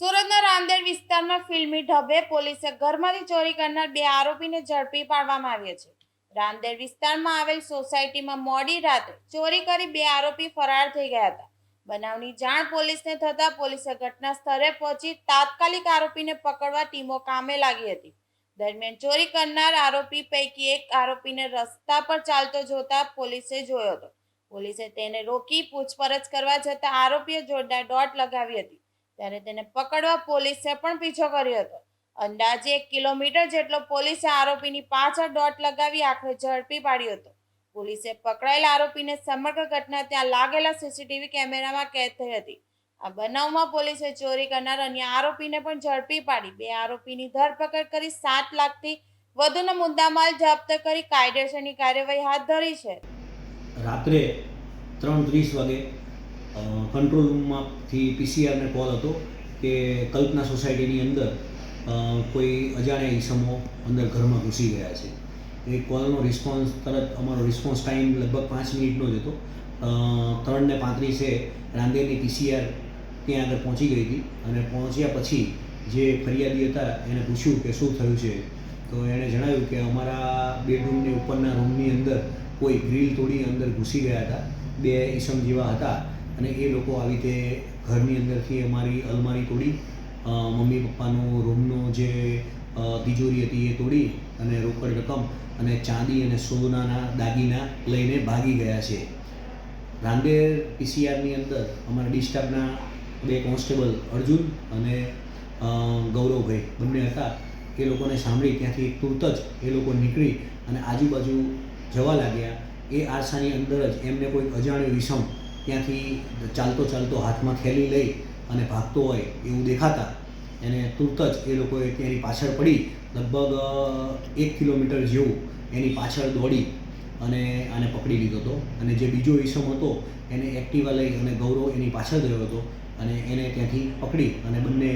સુરતના રાંદેર વિસ્તારમાં ફિલ્મી ઢબે પોલીસે ઘરમાંથી ચોરી કરનાર બે આરોપીને ઝડપી પાડવામાં આવ્યા છે. રાંદેર વિસ્તારમાં આવેલ સોસાયટીમાં મોડી રાતે ચોરી કરી બે આરોપી ફરાર થઈ ગયા હતા. બનાવની જાણ પોલીસને થતાં પોલીસે ઘટના સ્થળે પહોંચી તાત્કાલિક આરોપીને પકડવા ટીમો કામે લાગી હતી. દરમિયાન ચોરી કરનાર આરોપી પૈકી એક આરોપીને રસ્તા પર ચાલતો જોતા પોલીસે જોયો હતો. પોલીસે તેને રોકી પૂછપરછ કરવા જતાં આરોપીએ જોરદાર દોટ લગાવી હતી. ત્યારે તેને પકડવા પોલીસે પણ પીછો કર્યો હતો. અંદાજે એક કિલોમીટર જેટલો પોલીસે આરોપીની પાછળ દોટ લગાવી આખરે ઝડપી પાડ્યો હતો. પોલીસે પકડાયેલા આરોપીને સમગ્ર ઘટના ત્યાં લાગેલા સીસીટીવી કેમેરામાં કેદ થઈ હતી. આ બનાવમાં પોલીસે ચોરી કરનાર અન્ય આરોપીને પણ ઝડપી પાડી. બે આરોપીની ધરપકડ કરી સાત લાખથી વધુનો મુદ્દામાલ જપ્ત કરી કાયદેસરની કાર્યવાહી હાથ ધરી છે. રાત્રે ત્રણ ત્રીસ વાગે કંટ્રોલ રૂમમાંથી પીસીઆરને કોલ હતો કે કલ્પના સોસાયટીની અંદર કોઈ અજાણ્યા ઈસમો અંદર ઘરમાં ઘૂસી ગયા છે. એ કોલનો રિસ્પોન્સ તરત અમારો રિસ્પોન્સ ટાઈમ લગભગ પાંચ મિનિટનો જ હતો. ત્રણ ને પાંત્રીસે રાંદેરની પીસીઆર ત્યાં આગળ પહોંચી ગઈ હતી અને પહોંચ્યા પછી જે ફરિયાદી હતા એને પૂછ્યું કે શું થયું છે? તો એણે જણાવ્યું કે અમારા બેડરૂમની ઉપરના રૂમની અંદર કોઈ ગ્રીલ તોડી અંદર ઘૂસી ગયા હતા. બે ઈસમ જેવા હતા. અને એ લોકો આવી રીતે ઘરની અંદરથી અમારી અલમારી તોડી મમ્મી પપ્પાનો રૂમનો જે તિજોરી હતી એ તોડી અને રોકડ રકમ અને ચાંદી અને સોનાના દાગીના લઈને ભાગી ગયા છે. રાંદેર પીસીઆરની અંદર અમારા ડિસ્ટાફના બે કોન્સ્ટેબલ અર્જુન અને ગૌરવભાઈ બંને હતા. એ લોકોને સાંભળી ત્યાંથી તુરત જ એ લોકો નીકળી અને આજુબાજુ જવા લાગ્યા. એ આરસાની અંદર જ એમને કોઈ અજાણ્યો વિષમ ત્યાંથી ચાલતો ચાલતો હાથમાં થેલી લઈ અને ભાગતો હોય એવું દેખાતા. એને તુરત જ એ લોકોએ તેની પાછળ પડી, લગભગ એક કિલોમીટર જેવું એની પાછળ દોડી અને આને પકડી લીધો હતો. અને જે બીજો ઈસમ હતો, એને એક્ટિવા લઈ અને ગૌરવ એની પાછળ ગયો હતો અને એને ત્યાંથી પકડી અને બંને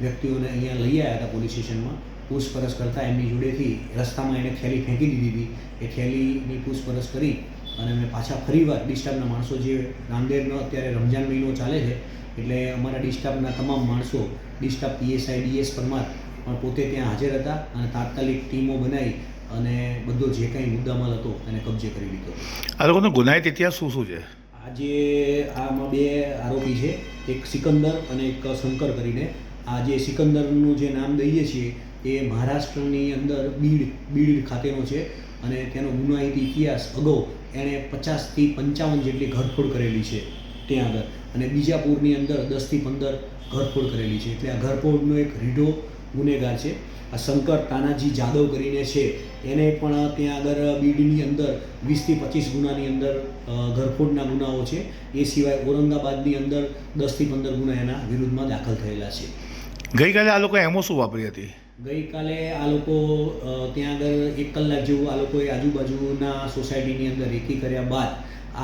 વ્યક્તિઓને અહીંયા લઈ આવ્યા હતા પોલીસ સ્ટેશનમાં. પૂછપરછ કરતાં એમની જોડેથી રસ્તામાં એને થેલી ફેંકી દીધી હતી. એ થેલીની પૂછપરછ કરી અને અમે પાછા ફરીવાર ડિસ્ટાફના માણસો જે રામદેવનો અત્યારે રમજાન મહિનો ચાલે છે એટલે અમારા ડિસ્ટાફના તમામ માણસો ડિસ્ટાફ પીએસઆઈ ડીએસ પરમાર પણ પોતે ત્યાં હાજર હતા અને તાત્કાલિક ટીમો બનાવી અને બધો જે કાંઈ મુદ્દામાલ હતો એને કબજે કરી લીધો. આ લોકોનો ગુનાહિત ઇતિહાસ શું શું છે? આજે આમાં બે આરોપી છે એક સિકંદર અને એક શંકર કરીને. આ જે સિકંદરનું જે નામ દઈએ છીએ એ મહારાષ્ટ્રની અંદર બીડ બીડ ખાતેનો છે અને તેનો ગુનાહિત ઇતિહાસ અગાઉ એણે પચાસથી પંચાવન જેટલી ઘરફોડ કરેલી છે ત્યાં આગળ. અને બીજાપુરની અંદર દસથી પંદર ઘરફોડ કરેલી છે. એટલે આ ઘરફોડનો એક રીઢો ગુનેગાર છે. આ શંકર તાનાજી જાદવ કરીને છે. એને પણ ત્યાં આગળ બીડની અંદર વીસથી પચીસ ગુનાની અંદર ઘરફોડના ગુનાઓ છે. એ સિવાય ઔરંગાબાદની અંદર દસથી પંદર ગુના એના વિરુદ્ધમાં દાખલ થયેલા છે. ગઈકાલે આ લોકોએ એમો શું વાપરી હતી? ગઈકાલે આ લોકો ત્યાં આગળ એક કલાક જેવું આ લોકોએ આજુબાજુના સોસાયટીની અંદર રેકી કર્યા બાદ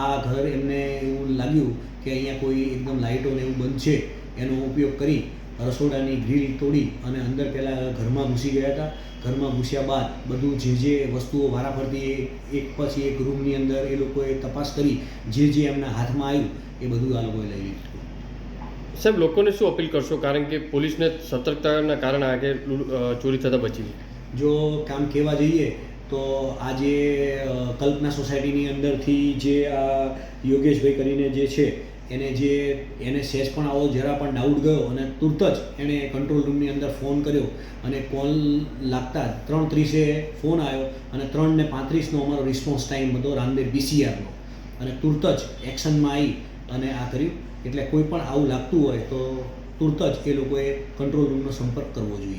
આ ઘર એમને એવું લાગ્યું કે અહીંયા કોઈ એકદમ લાઇટો ને એવું બંધ છે, એનો ઉપયોગ કરી રસોડાની ગ્રીલ તોડી અને અંદર પહેલાં ઘરમાં ઘૂસી ગયા હતા. ઘરમાં ઘૂસ્યા બાદ બધું જે જે વસ્તુઓ વારાફરતી એક પછી એક રૂમની અંદર એ લોકોએ તપાસ કરી, જે જે એમના હાથમાં આવ્યું એ બધું આ લોકોએ લઈ લીધું. સાહેબ, લોકોને શું અપીલ કરશો? કારણ કે પોલીસને સતર્કતાના કારણે આગે ચોરી થતાં બચી જો કામ કહેવા જઈએ, તો આજે કલ્પના સોસાયટીની અંદરથી જે આ યોગેશભાઈ કરીને જે છે, એને જે, એને સેજ પણ આવો જરા પણ ડાઉટ ગયો અને તુરત જ એણે કંટ્રોલ રૂમની અંદર ફોન કર્યો અને કોલ લાગતા ત્રણ ત્રીસે ફોન આવ્યો અને ત્રણ ને પાંત્રીસનો અમારો રિસ્પોન્સ ટાઈમ હતો રામદેવ બીસીઆરનો. અને તુરત જ એક્શનમાં આવી અને આ કર્યું એટલે કોઈ પણ આવું લાગતું હોય તો તુરત જ એ લોકોએ કંટ્રોલ રૂમનો સંપર્ક કરવો જોઈએ.